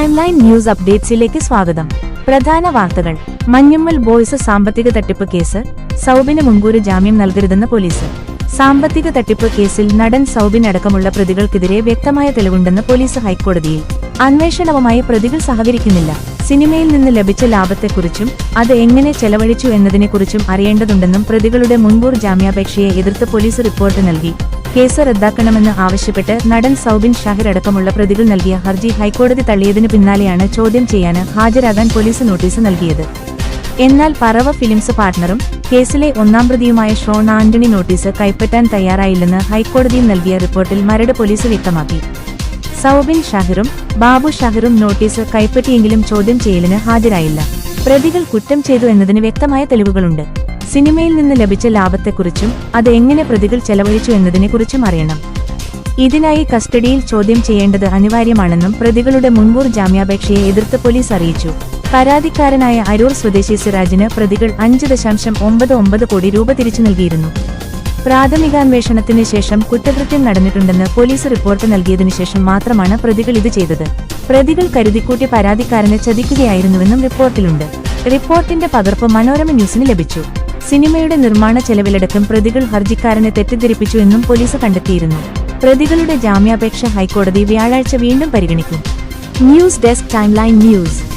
Time line news അപ്ഡേറ്റ്സിലേക്ക് സ്വാഗതം. പ്രധാന വാർത്തകൾ. മഞ്ഞുമ്മൽ ബോയ്സ് സാമ്പത്തിക തട്ടിപ്പ് കേസ്. സൗബിന് മുൻകൂർ ജാമ്യം നൽകരുതെന്ന് പോലീസ്. സാമ്പത്തിക തട്ടിപ്പ് കേസിൽ നടൻ സൗബിൻ അടക്കമുള്ള പ്രതികൾക്കെതിരെ വ്യക്തമായ തെളിവുണ്ടെന്ന് പോലീസ് ഹൈക്കോടതിയിൽ. അന്വേഷണവുമായി പ്രതികൾ സഹകരിക്കുന്നില്ല. സിനിമയിൽ നിന്ന് ലഭിച്ച ലാഭത്തെക്കുറിച്ചും അത് എങ്ങനെ ചെലവഴിച്ചു എന്നതിനെക്കുറിച്ചും അറിയേണ്ടതുണ്ടെന്നും പ്രതികളുടെ മുൻകൂർ ജാമ്യാപേക്ഷയെ എതിർത്ത് പോലീസ് റിപ്പോർട്ട് നൽകി. കേസ് റദ്ദാക്കണമെന്ന് ആവശ്യപ്പെട്ട് നടൻ സൗബിൻ ഷാഹിർ അടക്കമുള്ള പ്രതികൾ നൽകിയ ഹർജി ഹൈക്കോടതി തള്ളിയതിനു പിന്നാലെയാണ് ചോദ്യം ചെയ്യാൻ ഹാജരാകാൻ പോലീസ് നോട്ടീസ് നൽകിയത്. എന്നാൽ പറവ ഫിലിംസ് പാർട്ണറും കേസിലെ ഒന്നാം പ്രതിയുമായ ഷോൺ ആന്റണി നോട്ടീസ് കൈപ്പറ്റാൻ തയ്യാറായില്ലെന്ന് ഹൈക്കോടതിയിൽ നൽകിയ റിപ്പോർട്ടിൽ മരട് പോലീസ് വ്യക്തമാക്കി. സൗബിൻ ഷാഹിറും ബാബു ഷാഹിറും നോട്ടീസ് കൈപ്പറ്റിയെങ്കിലും ചോദ്യം ചെയ്യലിന് ഹാജരായില്ല. പ്രതികൾ കുറ്റം ചെയ്തു എന്നതിന് വ്യക്തമായ തെളിവുകളുണ്ട്. സിനിമയിൽ നിന്ന് ലഭിച്ച ലാഭത്തെക്കുറിച്ചും അത് എങ്ങനെ പ്രതികൾ ചെലവഴിച്ചു എന്നതിനെക്കുറിച്ചും അറിയണം. ഇതിനായി കസ്റ്റഡിയിൽ ചോദ്യം ചെയ്യേണ്ടത് അനിവാര്യമാണെന്നും പ്രതികളുടെ മുൻകൂർ ജാമ്യാപേക്ഷയെ എതിർത്ത് പോലീസ് അറിയിച്ചു. പരാതിക്കാരനായ അരൂർ സ്വദേശി സിറാജിന് പ്രതികൾ അഞ്ച് ദശാംശം ഒമ്പത് ഒമ്പത് കോടി രൂപ തിരിച്ചു നൽകിയിരുന്നു. പ്രാഥമികാന്വേഷണത്തിന് ശേഷം കുറ്റകൃത്യം നടന്നിട്ടുണ്ടെന്ന് പോലീസ് റിപ്പോർട്ട് നൽകിയതിനു ശേഷം മാത്രമാണ് പ്രതികൾ ഇത് ചെയ്തത്. പ്രതികൾ കരുതിക്കൂട്ടി പരാതിക്കാരനെ ചതിക്കുകയായിരുന്നുവെന്നും റിപ്പോർട്ടിലുണ്ട്. റിപ്പോർട്ടിന്റെ പകർപ്പ് മനോരമ ന്യൂസിന് ലഭിച്ചു. സിനിമയുടെ നിർമ്മാണ ചെലവിലടക്കം പ്രതികൾ ഹർജിക്കാരനെ തെറ്റിദ്ധരിപ്പിച്ചു എന്നും പോലീസ് കണ്ടെത്തിയിരുന്നു. പ്രതികളുടെ ജാമ്യാപേക്ഷ ഹൈക്കോടതി വ്യാഴാഴ്ച വീണ്ടും പരിഗണിക്കും. News desk timeline news.